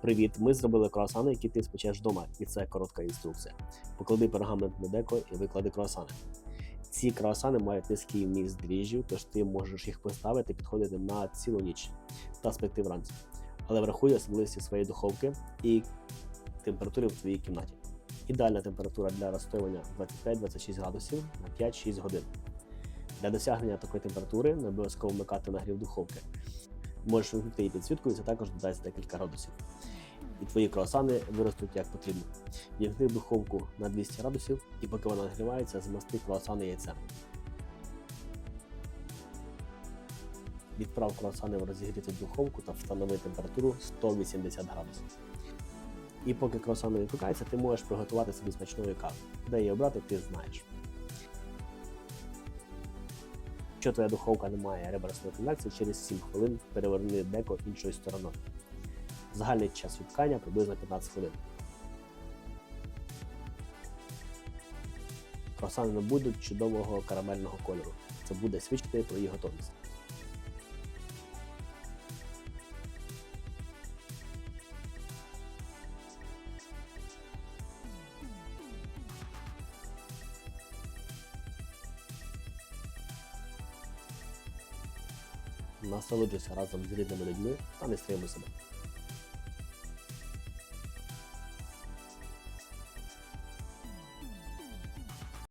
Привіт! Ми зробили круасани, які ти спечеш вдома, і це коротка інструкція. Поклади пергамент на деко і виклади круасани. Ці круасани мають низький вміст дріжджів, тож ти можеш їх поставити, підходити на цілу ніч та спекти вранці. Але врахуй особливості своєї духовки і температури в твоїй кімнаті. Ідеальна температура для розстоювання 25-26 градусів на 5-6 годин. Для досягнення такої температури не обов'язково вмикати нагрів духовки. Можеш вимкнути її підсвітку, і це також додасть декілька градусів. І твої круасани виростуть як потрібно. Вімкни духовку на 200 градусів і поки вона нагрівається, змасти круасани яйцем. Відправ круасани в розігріту духовку та встанови температуру 180 градусів. І поки круасани випікаються, ти можеш приготувати собі смачної кави. Де її обрати, ти знаєш. Якщо твоя духовка не має реберсної конвекції, через 7 хвилин переверни деко іншою стороною. Загальний час відкання приблизно 15 хвилин. Круасани набудуть чудового карамельного кольору. Це буде свідчити про її готовність. na saúde do Serasa, mas ele é melhor de mim, tá nesse treino, você